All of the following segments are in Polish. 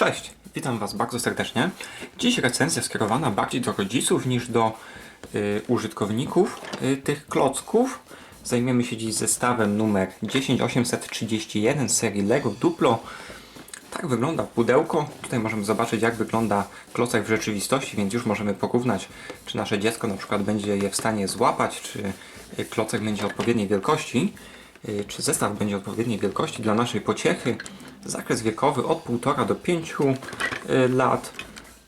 Cześć, witam Was bardzo serdecznie. Dziś recenzja skierowana bardziej do rodziców niż do y, użytkowników y, tych klocków. Zajmiemy się dziś zestawem numer 10831 z serii LEGO Duplo. Tak wygląda pudełko. Tutaj możemy zobaczyć jak wygląda klocek w rzeczywistości, więc już możemy porównać, czy nasze dziecko na przykład będzie je w stanie złapać, czy y, klocek będzie odpowiedniej wielkości, y, czy zestaw będzie odpowiedniej wielkości dla naszej pociechy. Zakres wiekowy od 1,5 do 5 y, lat.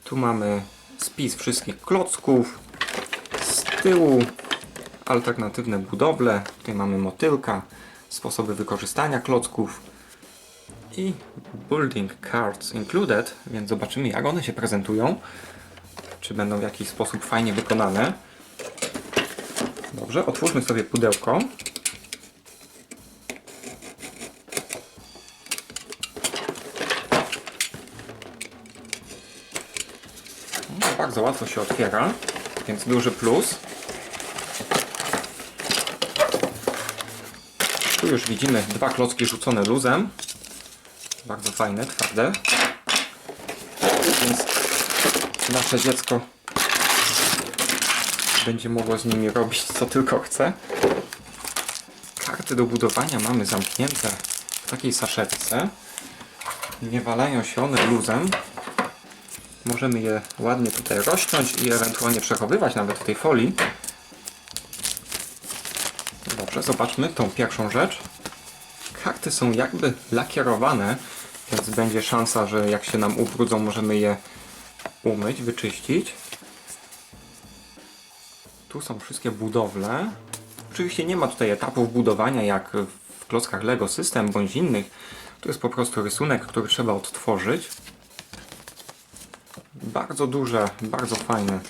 Tu mamy spis wszystkich klocków. Z tyłu alternatywne budowle. Tutaj mamy motylka, sposoby wykorzystania klocków i building cards included, więc zobaczymy jak one się prezentują. Czy będą w jakiś sposób fajnie wykonane. Dobrze, otwórzmy sobie pudełko. Bardzo łatwo się otwiera, więc duży plus. Tu już widzimy dwa klocki rzucone luzem. Bardzo fajne, twarde. Więc nasze dziecko będzie mogło z nimi robić co tylko chce. Karty do budowania mamy zamknięte w takiej saszetce. Nie walają się one luzem. Możemy je ładnie tutaj rozciąć i ewentualnie przechowywać nawet w tej folii. Dobrze, zobaczmy tą pierwszą rzecz. Karty są jakby lakierowane, więc będzie szansa, że jak się nam ubrudzą, możemy je umyć, wyczyścić. Tu są wszystkie budowle. Oczywiście nie ma tutaj etapów budowania jak w klockach Lego System bądź innych. Tu jest po prostu rysunek, który trzeba odtworzyć. Bardzo duże, bardzo fajne.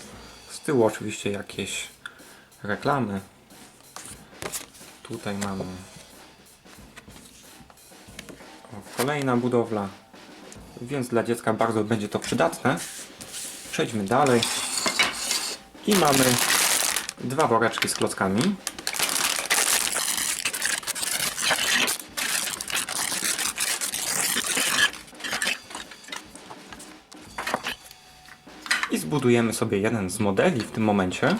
Z tyłu oczywiście jakieś reklamy. Tutaj mamy kolejna budowla, więc dla dziecka bardzo będzie to przydatne. Przejdźmy dalej. I mamy dwa woreczki z klockami. I zbudujemy sobie jeden z modeli w tym momencie.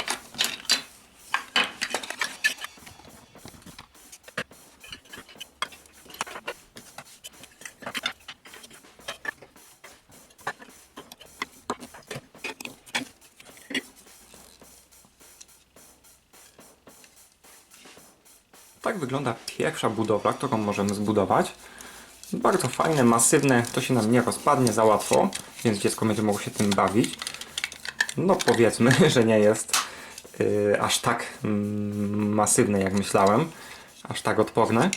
Tak wygląda pierwsza budowla, którą możemy zbudować. Bardzo fajne, masywne, to się nam nie rozpadnie za łatwo, więc dziecko będzie mogło się tym bawić. No powiedzmy, że nie jest yy, aż tak mm, masywne jak myślałem, aż tak odporne.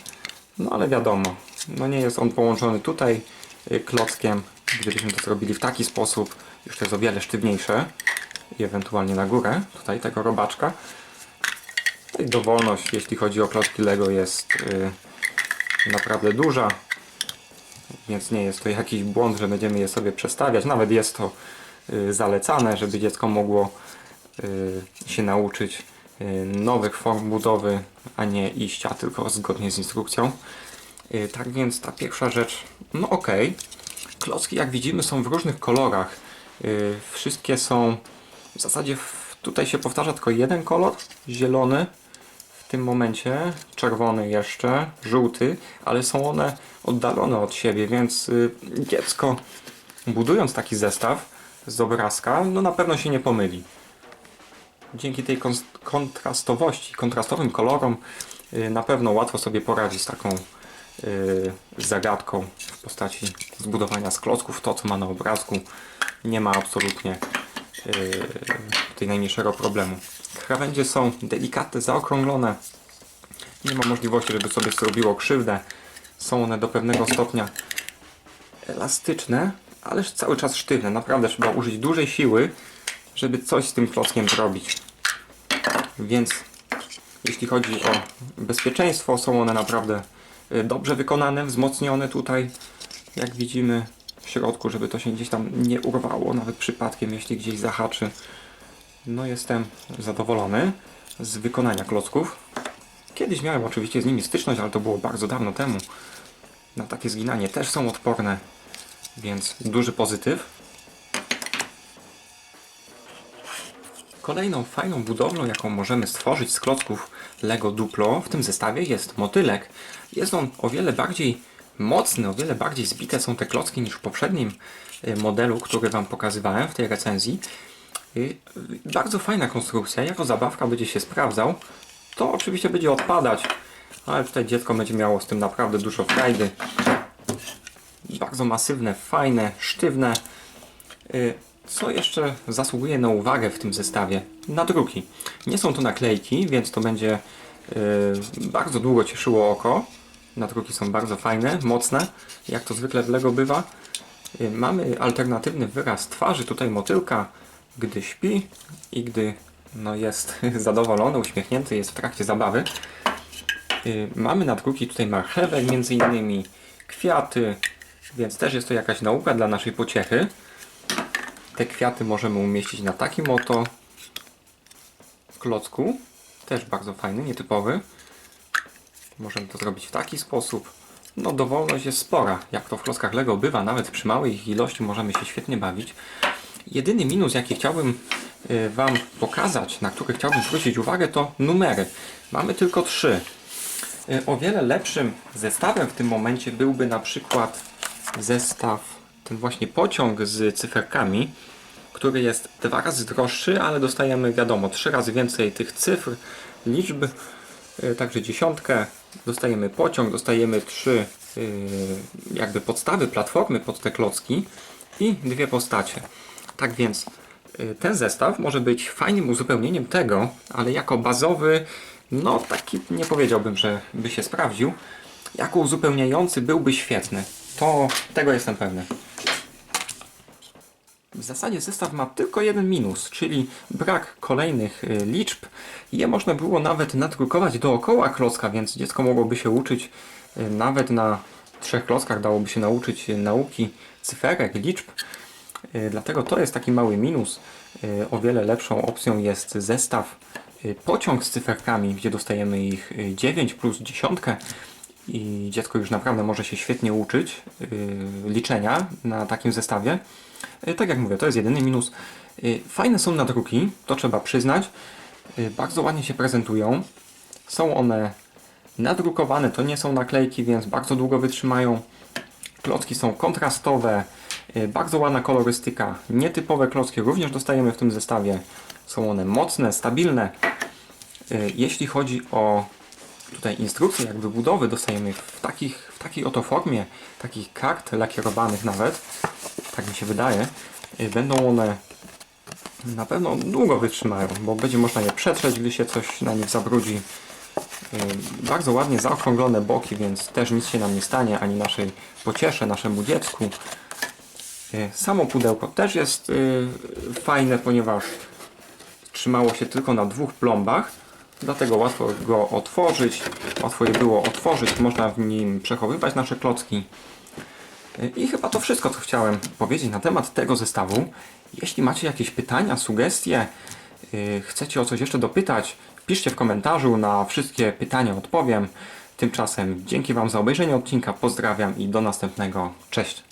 No ale wiadomo, no nie jest on połączony tutaj yy, klockiem. Gdybyśmy to zrobili w taki sposób, już to jest o wiele sztywniejsze i ewentualnie na górę tutaj tego robaczka. Tutaj dowolność, jeśli chodzi o klocki Lego jest yy, naprawdę duża, więc nie jest to jakiś błąd, że będziemy je sobie przestawiać. Nawet jest to zalecane, żeby dziecko mogło y, się nauczyć y, nowych form budowy, a nie iść, a tylko zgodnie z instrukcją. Y, Tak więc ta pierwsza rzecz, no ok. Klocki jak widzimy są w różnych kolorach. Y, Wszystkie są w zasadzie tutaj się powtarza tylko jeden kolor, zielony w tym momencie, czerwony jeszcze, żółty, ale są one oddalone od siebie, więc y, dziecko budując taki zestaw z obrazka, no na pewno się nie pomyli. Dzięki tej kon- kontrastowości, kontrastowym kolorom y, na pewno łatwo sobie poradzi z taką y, zagadką w postaci zbudowania z klocków. To, co ma na obrazku, nie ma absolutnie y, tutaj najmniejszego problemu. Krawędzie są delikatne, zaokrąglone. Nie ma możliwości, żeby sobie zrobiło krzywdę. Są one do pewnego stopnia elastyczne, ależ cały czas sztywne. Naprawdę trzeba użyć dużej siły, żeby coś z tym klockiem zrobić. Więc jeśli chodzi o bezpieczeństwo, są one naprawdę y, dobrze wykonane, wzmocnione tutaj, jak widzimy w środku, żeby to się gdzieś tam nie urwało, nawet przypadkiem, jeśli gdzieś zahaczy. No jestem zadowolony z wykonania klocków. Kiedyś miałem oczywiście z nimi styczność, ale to było bardzo dawno temu. Na takie zginanie też są odporne. Więc duży pozytyw. Kolejną fajną budowlą, jaką możemy stworzyć z klocków Lego Duplo w tym zestawie jest motylek. Jest on o wiele bardziej mocny, o wiele bardziej zbite są te klocki niż w poprzednim y, modelu, który Wam pokazywałem w tej recenzji. Bardzo fajna konstrukcja, jako zabawka będzie się sprawdzał. To oczywiście będzie odpadać, ale tutaj dziecko będzie miało z tym naprawdę dużo frajdy. Bardzo masywne, fajne, sztywne. Y, Co jeszcze zasługuje na uwagę w tym zestawie? Nadruki. Nie są to naklejki, więc to będzie y, bardzo długo cieszyło oko. Nadruki są bardzo fajne, mocne, jak to zwykle w Lego bywa. Y, Mamy alternatywny wyraz twarzy tutaj motylka, gdy śpi i gdy no, jest zadowolony, uśmiechnięty, jest w trakcie zabawy. Mamy nadruki tutaj marchewek między innymi, kwiaty, więc też jest to jakaś nauka dla naszej pociechy. Te kwiaty możemy umieścić na takim oto klocku. Też bardzo fajny, nietypowy. Możemy to zrobić w taki sposób. No dowolność jest spora. Jak to w klockach Lego bywa, nawet przy małej ich ilości możemy się świetnie bawić. Jedyny minus, jaki chciałbym y, Wam pokazać, na który chciałbym zwrócić uwagę, to numery. Mamy tylko trzy. Y, O wiele lepszym zestawem w tym momencie byłby na przykład zestaw, ten właśnie pociąg z cyferkami, który jest dwa razy droższy, ale dostajemy, wiadomo, trzy razy więcej tych cyfr, liczb, y, także dziesiątkę, dostajemy pociąg, dostajemy trzy y, jakby podstawy, platformy pod te klocki i dwie postacie. Tak więc y, ten zestaw może być fajnym uzupełnieniem tego, ale jako bazowy, no taki nie powiedziałbym, że by się sprawdził. Jako uzupełniający byłby świetny. To tego jestem pewny. W zasadzie zestaw ma tylko jeden minus, czyli brak kolejnych y, liczb. Je można było nawet nadrukować dookoła klocka, więc dziecko mogłoby się uczyć y, nawet na trzech klockach, dałoby się nauczyć y, nauki cyferek, liczb. Dlatego to jest taki mały minus. O wiele lepszą opcją jest zestaw pociąg z cyferkami, gdzie dostajemy ich y, 9 plus dziesiątkę i dziecko już naprawdę może się świetnie uczyć y, liczenia na takim zestawie. Y, Tak jak mówię, to jest jedyny minus. Y, Fajne są nadruki, to trzeba przyznać. Bardzo ładnie się prezentują. Są one nadrukowane, to nie są naklejki, więc bardzo długo wytrzymają. Klocki są kontrastowe, bardzo ładna kolorystyka. Nietypowe klocki również dostajemy w tym zestawie. Są one mocne, stabilne. Jeśli chodzi o tutaj instrukcje jakby budowy, dostajemy w, takich, w takiej oto formie, takich kart lakierowanych nawet, tak mi się wydaje. Y, Będą one na pewno długo wytrzymają, bo będzie można je przetrzeć, gdy się coś na nich zabrudzi. Y, Bardzo ładnie zaokrąglone boki, więc też nic się nam nie stanie, ani naszej pociesze, naszemu dziecku. Y, Samo pudełko też jest fajne, ponieważ trzymało się tylko na dwóch plombach, dlatego łatwo go otworzyć, łatwo je było otworzyć, można w nim przechowywać nasze klocki. I chyba to wszystko, co chciałem powiedzieć na temat tego zestawu. Jeśli macie jakieś pytania, sugestie, y, chcecie o coś jeszcze dopytać, piszcie w komentarzu, na wszystkie pytania odpowiem. Tymczasem dzięki Wam za obejrzenie odcinka, pozdrawiam i do następnego. Cześć!